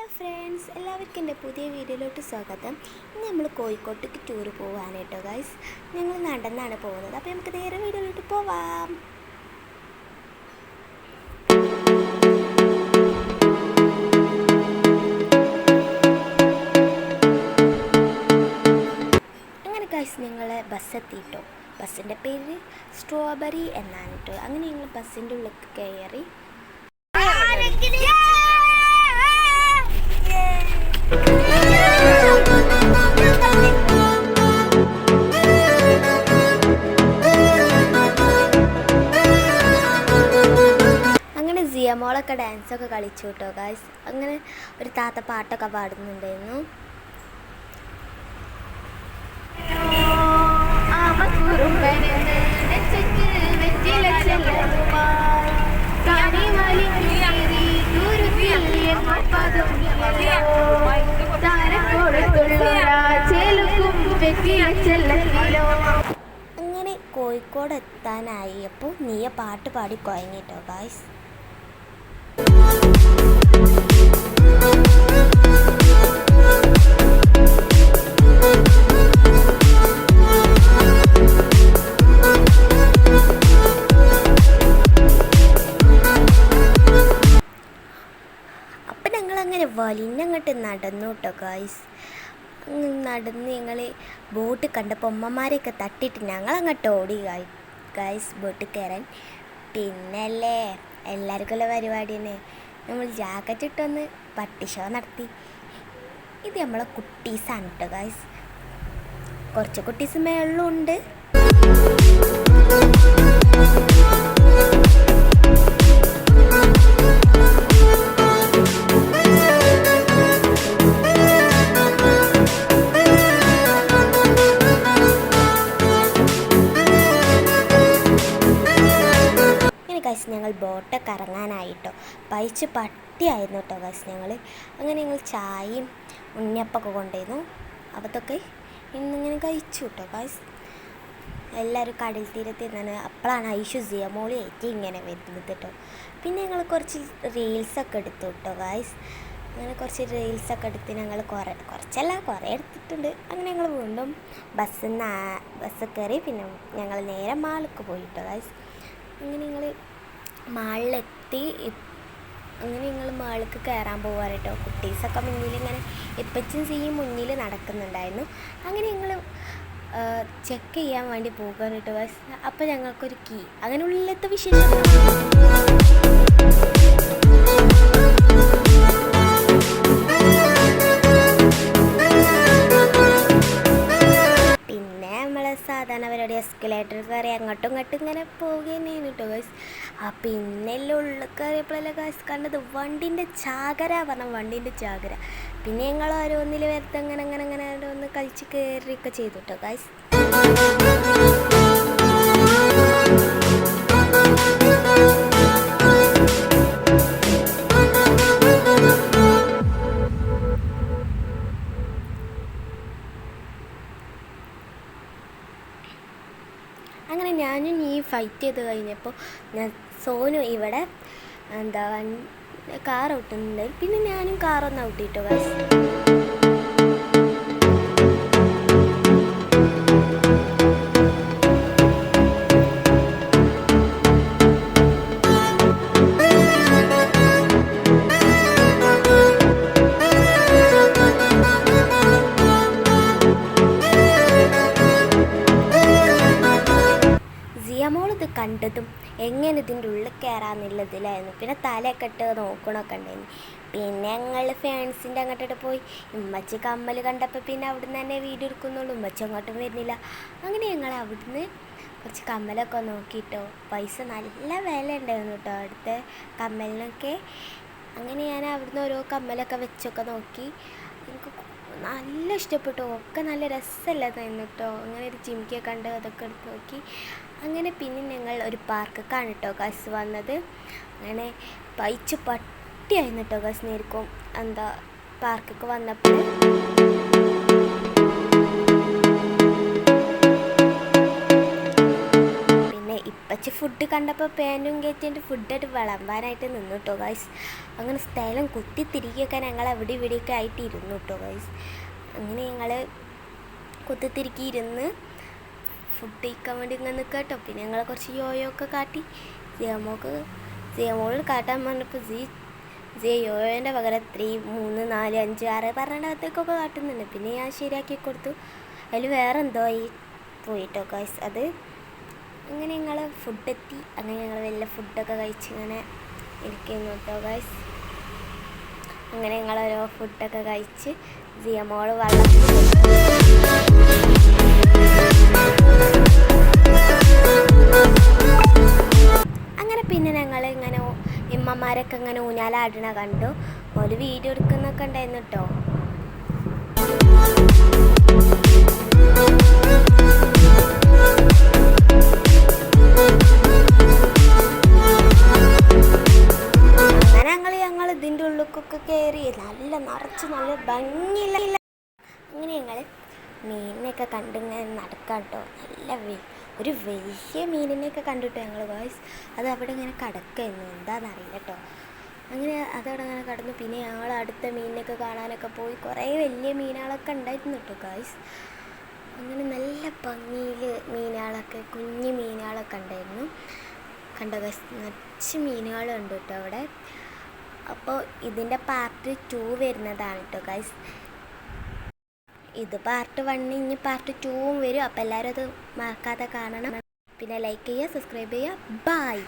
Hello friends എല്ലാവർക്കും എന്റെ പുതിയ വീഡിയോയിലോട്ട് സ്വാഗതം. ഇന്ന് നമ്മൾ കോഴിക്കോട്ടേക്ക് ടൂർ പോവാണ് കേട്ടോ ഗൈസ് ഞങ്ങൾ നടന്നാണ് പോകുന്നത്. അപ്പോൾ നമുക്ക് നേരെ വീഡിയോയിലോട്ട് പോവാം. അങ്ങനെ ഗൈസ് ഞങ്ങൾ ബസ് എത്തിയിട്ടോ. ബസ്സിന്റെ പേര് സ്ട്രോബെറി എന്നാണ് കേട്ടോ. അങ്ങനെ ഞങ്ങൾ ബസ്സിന്റെ ഉള്ളിൽ കയറി. സിയമോളൊക്കെ ഡാൻസൊക്കെ കളിച്ചു കേട്ടോ ഗായ്സ് അങ്ങനെ ഒരു താത്ത പാട്ടൊക്കെ പാടുന്നുണ്ടായിരുന്നു. അങ്ങനെ കോഴിക്കോട് എത്താനായി അപ്പോൾ നീയ പാട്ട് പാടി കുഴങ്ങിട്ടോ ഗായ്സ് ഞങ്ങളങ്ങനെ വലിഞ്ഞങ്ങോട്ട് നടന്നു കേട്ടോ ഗായ്സ് നടന്ന് ഞങ്ങൾ ബോട്ട് കണ്ടപ്പോൾ അമ്മമാരെയൊക്കെ തട്ടിയിട്ട് ഞങ്ങൾ അങ്ങോട്ട് ഓടി ഗായ്സ് ബോട്ട് കയറാൻ പിന്നല്ലേ എല്ലാവർക്കുള്ള പരിപാടി തന്നെ നമ്മൾ ജാക്കറ്റ് ഇട്ടൊന്ന് പട്ടിഷോ നടത്തി. ഇത് നമ്മളെ കുട്ടീസാണ് കേട്ടോ ഗായ്സ് കുറച്ച് കുട്ടീസ് മേളിലും ഞങ്ങൾ ബോട്ടൊക്കെ ഇറങ്ങാനായിട്ടോ. പൈച്ച് പട്ടിയായിരുന്നു കേട്ടോ ഗൈസ് ഞങ്ങൾ അങ്ങനെ ഞങ്ങൾ ചായയും ഉണ്ണിയപ്പൊക്കെ കൊണ്ടുവന്നു. അതൊക്കെ ഇന്നിങ്ങനെ കഴിച്ചു കേട്ടോ ഗൈസ് എല്ലാവരും കടൽ തീരത്ത് നിന്നാണ് അപ്പോഴാണ് ഐഷു സിയമോളി ഏറ്റി ഇങ്ങനെ വരുന്നത് കേട്ടോ പിന്നെ ഞങ്ങൾ കുറച്ച് റീൽസൊക്കെ എടുത്തു കേട്ടോ ഗായ്സ് അങ്ങനെ കുറച്ച് റീൽസൊക്കെ എടുത്ത് ഞങ്ങൾ കുറേ കുറച്ചല്ല കുറേ എടുത്തിട്ടുണ്ട്. അങ്ങനെ ഞങ്ങൾ വീണ്ടും ബസ്സിൽ നിന്ന് ബസ്സിൽ കയറി പിന്നെ ഞങ്ങൾ നേരെ മാളിലേക്ക് പോയിട്ടോ ഗായ്സ് അങ്ങനെ ഞങ്ങൾ മാളിലെത്തി. അങ്ങനെ ഞങ്ങൾ മാളിലേക്ക് കയറാൻ കേട്ടോ കുട്ടീസൊക്കെ മുന്നിൽ ഇങ്ങനെ ഇപ്പച്ചും സിയും മുന്നിൽ നടക്കുന്നുണ്ടായിരുന്നു. അങ്ങനെ ഞങ്ങൾ ചെക്ക് ചെയ്യാൻ വേണ്ടി പോകാൻ കേട്ടോ അപ്പോൾ ഞങ്ങൾക്കൊരു കീ അങ്ങനെ ഉള്ളിലത്തെ വിശേഷം അങ്ങോട്ടും ഇങ്ങോട്ടും ഇങ്ങനെ പോവുകയാണ് കേട്ടോ ഗൈസ് പിന്നെ എല്ലാം ഉള്ളിൽ കയറിയപ്പോഴല്ലേ ഗൈസ് കണ്ടത് വണ്ടിന്റെ ചാകര പറഞ്ഞ വണ്ടിന്റെ ചാകര. പിന്നെ ഞങ്ങൾ ഓരോന്നിൽ വരുത്ത അങ്ങനെ അങ്ങനെ അങ്ങനെ ഓരോന്ന് കളിച്ച് കയറിയൊക്കെ ചെയ്തു കേട്ടോ ഗൈസ് അങ്ങനെ ഞാനും ഈ ഫൈറ്റ് ചെയ്ത് കഴിഞ്ഞപ്പോൾ ഞാൻ സോനു ഇവിടെ എന്താ കാർ ഔട്ടുന്നുണ്ട് പിന്നെ ഞാനും കാറൊന്ന് ഔട്ടിട്ടോ ഗൈസ് കണ്ടതും എങ്ങനെ ഇതിന്റെ ഉള്ളിൽ കയറാന്നുള്ളതിലായിരുന്നു പിന്നെ തലയൊക്കെ ഇട്ട് നോക്കണമൊക്കെ ഉണ്ടായിരുന്നു. പിന്നെ ഞങ്ങൾ ഫാൻസിന്റെ അങ്ങോട്ടോട്ട് പോയി. ഉമ്മച്ചി കമ്മൽ കണ്ടപ്പോൾ പിന്നെ അവിടുന്ന് തന്നെ വീഡിയോ എടുക്കുന്നുള്ളൂ. ഉമ്മച്ചി അങ്ങോട്ടും വരുന്നില്ല. അങ്ങനെ ഞങ്ങൾ അവിടുന്ന് കുറച്ച് കമ്മലൊക്കെ നോക്കിയിട്ടോ. പൈസ നല്ല വില ഉണ്ടായിരുന്നു കേട്ടോ അവിടുത്തെ കമ്മലിനൊക്കെ. അങ്ങനെ ഞാൻ അവിടുന്ന് ഓരോ കമ്മലൊക്കെ വെച്ചൊക്കെ നോക്കി. എനിക്ക് നല്ല ഇഷ്ടപ്പെട്ടു. ഒക്കെ നല്ല രസമല്ലാതായിരുന്നു കേട്ടോ അങ്ങനെ ഒരു ജിമിക്കൊക്കെ കണ്ട് അതൊക്കെ എടുത്ത് നോക്കി. അങ്ങനെ പിന്നെ ഞങ്ങൾ ഒരു പാർക്കൊക്കെയാണ് കേട്ടോ ഗസ് വന്നത്. അങ്ങനെ പൈച്ച് പട്ടിയായിരുന്നു കേട്ടോ ഗസ് നേരിക്കും. എന്താ പാർക്കൊക്കെ വന്നപ്പോൾ. ഫുഡ് കണ്ടപ്പോൾ പാന്റും കയറ്റിയിട്ട് ഫുഡായിട്ട് വിളമ്പാനായിട്ട് നിന്നു കേട്ടോ ഗൈസ് അങ്ങനെ സ്ഥലം കുത്തി തിരികെയൊക്കെ ഞങ്ങൾ അവിടെ ഇവിടെയൊക്കെ ആയിട്ട് ഇരുന്നു കേട്ടോ ഗൈസ് അങ്ങനെ ഞങ്ങൾ കുത്തിത്തിരിക്കി ഇരുന്ന് ഫുഡ് കഴിക്കാൻ വേണ്ടി ഇങ്ങനെ നിൽക്കുക കേട്ടോ പിന്നെ ഞങ്ങൾ കുറച്ച് യോയോ ഒക്കെ കാട്ടി. ജയമോക്ക് സിയമോൾ കാട്ടാൻ പറഞ്ഞപ്പോൾ ജി ജെ യോയോന്റെ പകരം ത്രീ മൂന്ന് നാല് അഞ്ച് ആറ് പറഞ്ഞിടത്തേക്കൊക്കെ കാട്ടുന്നുണ്ട്. പിന്നെ ഞാൻ ശരിയാക്കി കൊടുത്തു. അതിൽ വേറെ എന്തോ ആയി പോയിട്ടോ ഗൈസ് അത് അങ്ങനെ ഞങ്ങൾ ഫുഡ് എത്തി. അങ്ങനെ ഞങ്ങൾ വലിയ ഫുഡൊക്കെ കഴിച്ച് ഇങ്ങനെ ഇരിക്കുന്നു കേട്ടോ ഗൈസ് അങ്ങനെ ഞങ്ങൾ ഓരോ ഫുഡൊക്കെ കഴിച്ച് സിയമോൾ വെള്ളം അങ്ങനെ പിന്നെ ഞങ്ങൾ ഇങ്ങനെ ഇമ്മമാരൊക്കെ ഇങ്ങനെ ഊഞ്ഞാലാടണ കണ്ടു. ഒരു വീഡിയോ എടുക്കുന്നൊക്കെ ഉണ്ടായിരുന്നു കേട്ടോ ഭംഗിയില്ല. അങ്ങനെ ഞങ്ങൾ മീനിനെയൊക്കെ കണ്ടിങ്ങനെ നടക്കാം കേട്ടോ നല്ല വെ- ഒരു വലിയ മീനിനെയൊക്കെ കണ്ടിട്ടോ ഞങ്ങൾ വോയിസ് അത് അവിടെ ഇങ്ങനെ കിടക്കായിരുന്നു. എന്താണെന്നറിയില്ല കേട്ടോ അങ്ങനെ അതവിടെ അങ്ങനെ കടന്നു. പിന്നെ ഞങ്ങൾ അടുത്ത മീനിനെയൊക്കെ കാണാനൊക്കെ പോയി. കുറേ വലിയ മീനുകളൊക്കെ ഉണ്ടായിരുന്നു കേട്ടോ ഗായ്സ് അങ്ങനെ നല്ല ഭംഗിയിൽ മീനുകളൊക്കെ കുഞ്ഞു മീനുകളൊക്കെ ഉണ്ടായിരുന്നു. കണ്ടോ ഗൈസ് നിറച്ച് മീനുകളുണ്ട് കേട്ടോ അവിടെ. അപ്പോൾ ഇതിന്റെ പാർട്ട് ടു വരുന്നതാണ് കേട്ടോ ഗൈസ് ഇത് പാർട്ട് വണ്ണിന് ഇനി പാർട്ട് ടൂവും വരും. അപ്പോൾ എല്ലാവരും അത് മറക്കാതെ കാണണം. പിന്നെ ലൈക്ക് ചെയ്യുക സബ്സ്ക്രൈബ് ചെയ്യുക. ബൈ